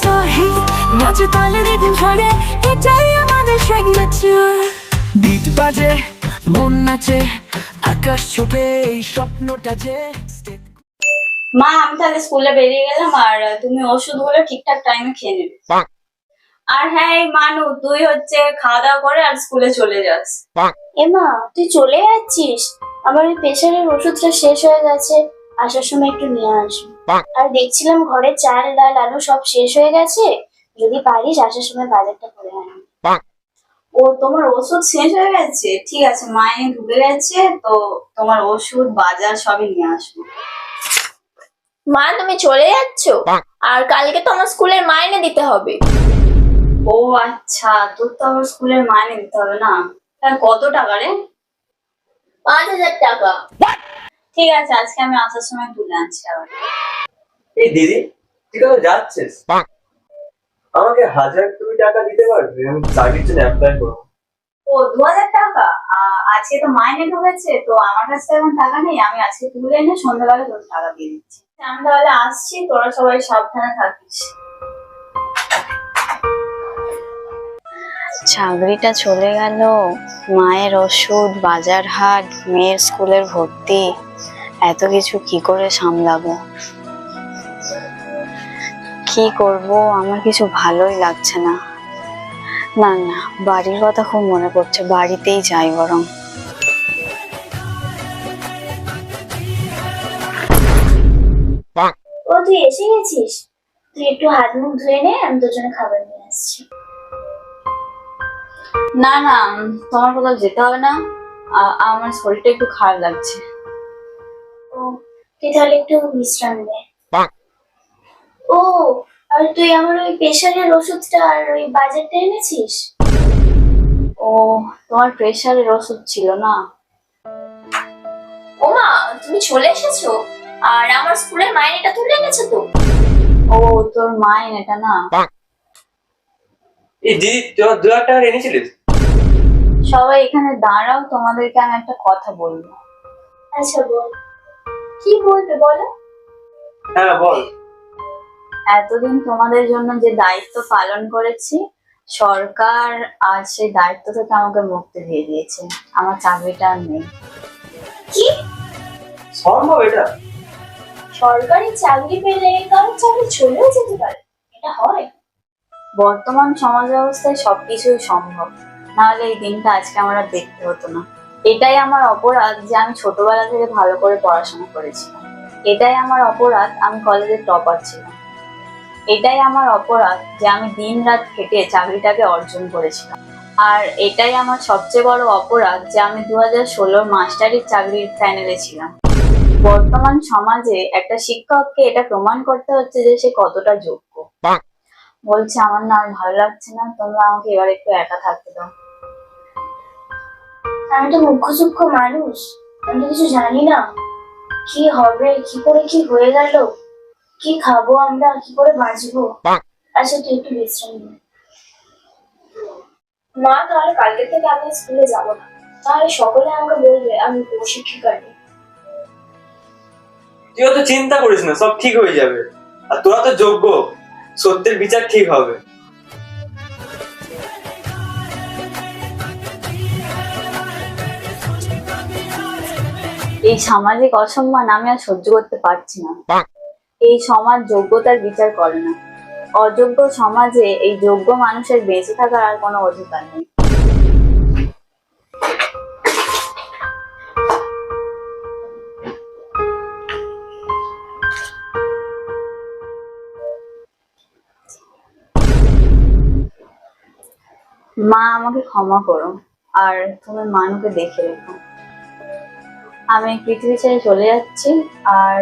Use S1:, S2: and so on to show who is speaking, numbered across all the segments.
S1: সহি নাচে তালে রিদিম ঝরে এটাই আমাদের সিগনেচার বিট বাজে মন নাচে আকাশ ছোপে এই স্বপ্নটা যে
S2: মা আমি তাহলে স্কুলে বেরিয়ে গেলাম আর তুমি ওষুধগুলো ঠিকঠাক টাইমে খেয়ে নেবে। আর হ্যাঁ এই মানু তুই হচ্ছে খাওয়া দাওয়া করে আর স্কুলে চলে যাস।
S3: এমা তুই চলে যাচ্ছিস? আমার ওই প্রেশারের ওষুধটা শেষ হয়ে গেছে আসার সময় একটু নিয়ে আসবি। আর দেখছিলাম ঘরে চাল ডাল আলু সব শেষ হয়ে গেছে। যদি পারিস আসার সময় বাজারটা করে
S2: ও তোমার ওষুধ শেষ হয়ে গেছে? ঠিক আছে মায়ে ঢুকে গেছে তো তোমার ওষুধ বাজার সবই নিয়ে আসব।
S3: মা তুমি চলে যাচ্ছ? আর কালকে তো আমার স্কুলের মাইনে দিতে হবে।
S2: ও আচ্ছা তোর তো আমার স্কুলের মাইনে দিতে হবে না। কত টাকা রে?
S3: পাঁচ হাজার টাকা।
S2: ঠিক আছে আজকে আমি আসার সময় তুলে আনছি আবার।
S4: এই দিদি তুই কোথাও যাচ্ছিস? আমাকে হাজার দুই টাকা দিতে পারবি? আমি চাকরির জন্য অ্যাপ্লাই করব।
S2: ও দু হাজার টাকা? আহ, আজকে তো মাইনে ঢুকেছে তো আমার কাছে এখন টাকা নেই আমি আজকে তুলে এনে সন্ধ্যাবেলা তোর টাকা দিয়ে দিচ্ছি। আমি তাহলে আসছি তোরা সবাই সাবধানে থাকিস। চাকরিটা চলে গেল। মায়ের ওষুধ, বাজার হাট, মেয়ের স্কুলের ভর্তি। এত কিছু কি করে সামলাবো? কি করব? আমার কিছু ভালোই লাগছে না। না না, বাড়ির কথা খুব মনে পড়ছে। বাড়িতেই যাই বরং।
S3: ও তুই এসে গেছিস? তুই একটু হাত মুখ ধুয়ে নে, আমি জন্য খাবার নিয়ে আসছি।
S2: না না তোমার কোথাও যেতে হবে না। আমার শরীরটা একটু খারাপ লাগছে।
S3: ও তুই তাহলে একটু বিশ্রাম নে। ও আর তুই আমার ওই প্রেশারের ওষুধটা আর ওই বাজারটা এনেছিস?
S2: ও তোমার প্রেশারের ওষুধ ছিল না।
S3: ওমা তুমি চলে এসেছ? আর আমার স্কুলের মাইনেটা তুলে এনেছো তো?
S2: ও তোর মাইন এটা না
S4: এই দিদি তুই দু হাজার টাকা এনেছিলিস?
S2: সবাই এখানে দাঁড়াও তোমাদেরকে আমি একটা কথা বলব।
S3: আচ্ছা বল। কি বলবে বলো?
S4: হ্যাঁ বল।
S2: এতদিন তোমাদের জন্য যে দায়িত্ব পালন করেছি সরকার আজ সেই দায়িত্ব থেকে আমাকে মুক্তি দিয়ে দিয়েছে। আমার চাকরিটা আর নেই।
S3: কি?
S4: সম্ভব এটা?
S3: সরকারি চাকরি পেলে কারোর চাকরি চলেও যেতে পারে। এটা হয়।
S2: বর্তমান সমাজ ব্যবস্থায় সবকিছুই সম্ভব। নাহলে এই দিনটা আজকে আমার আর দেখতে হতো না। এটাই আমার অপরাধ যে আমি ছোটবেলা থেকে ভালো করে পড়াশোনা করেছিলাম। এটাই আমার অপরাধ, আমি কলেজে টপার ছিলাম। এটাই আমার অপরাধ যে আমি দিন রাত খেটে চাকরিটাকে অর্জন করেছিলাম। আর এটাই আমার সবচেয়ে বড় অপরাধ যে আমি দু হাজার ষোলোর মাস্টারির চাকরির প্যানেলে ছিলাম। বর্তমান সমাজে একটা শিক্ষককে এটা প্রমাণ করতে হচ্ছে যে সে কতটা যোগ্য। বলছে আমার না আর ভালো লাগছে না তোমরা আমাকে এবার একটু একা থাকতে দাও।
S3: আমি তো মুখ্য সূক্ষ্ম মানুষ আমি তো কিছু জানি না। কি হবে কি করে কি হয়ে গেল কি খাব আমরা কি করে বাঁচবো? আচ্ছা তুই একটু বিশ্রাম নে। মা তাহলে কালকে থেকে আমি স্কুলে যাব না। তাহলে সকলে আমাকে বলবে আমি শিক্ষিকা নেই।
S4: তুই অত চিন্তা করিস না সব ঠিক হয়ে যাবে। আর তোরা তো যোগ্য। সত্যের বিচার ঠিক হবে।
S2: এই সামাজিক অসম্মান আমি আর সহ্য করতে পারছি না। এই সমাজ যোগ্যতার বিচার করে না। অযোগ্য সমাজে এই যোগ্য মানুষের বেঁচে থাকার আর কোনো অধিকার নেই। মা আমাকে ক্ষমা করো, আর তুমি মানুকে দেখে রেখো। আমি পৃথিবী ছেড়ে চলে যাচ্ছি, আর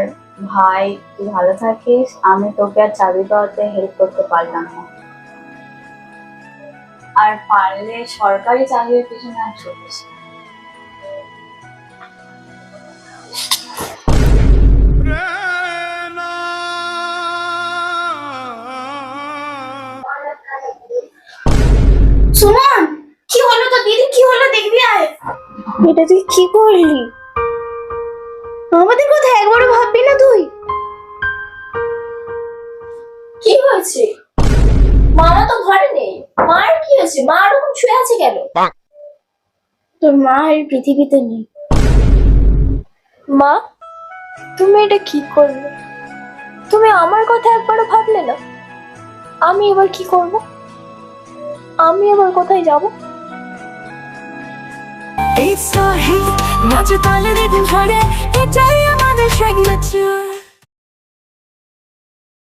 S2: ভাই, তুই ভালো থাকিস, আমি তোকে আর চাবি পাওয়াতে হেল্প করতে পারলাম না। আর পারলে সরকারি চাকরির পিছনে আর ছুটিস
S3: সুমন কি হলো তো দিদি? কি হলো? দেখবি আয়। এটা তুই কি করলি? আমাদের কথা একবারও ভাববি না তুই। কি হয়েছে? মামা তো ঘরে নেই। মার কি হয়েছে? মা ওরকম শুয়ে আছে কেন? তোর মা এই পৃথিবীতে নেই।
S5: মা তুমি এটা কি করলে? তুমি আমার কথা একবারও ভাবলে না। আমি এবার কি করব? আমি আবার কোথায় যাব?
S1: এই সাহি নাচে তালে রিদিম ঝরে এটাই আমাদের সিগনেচার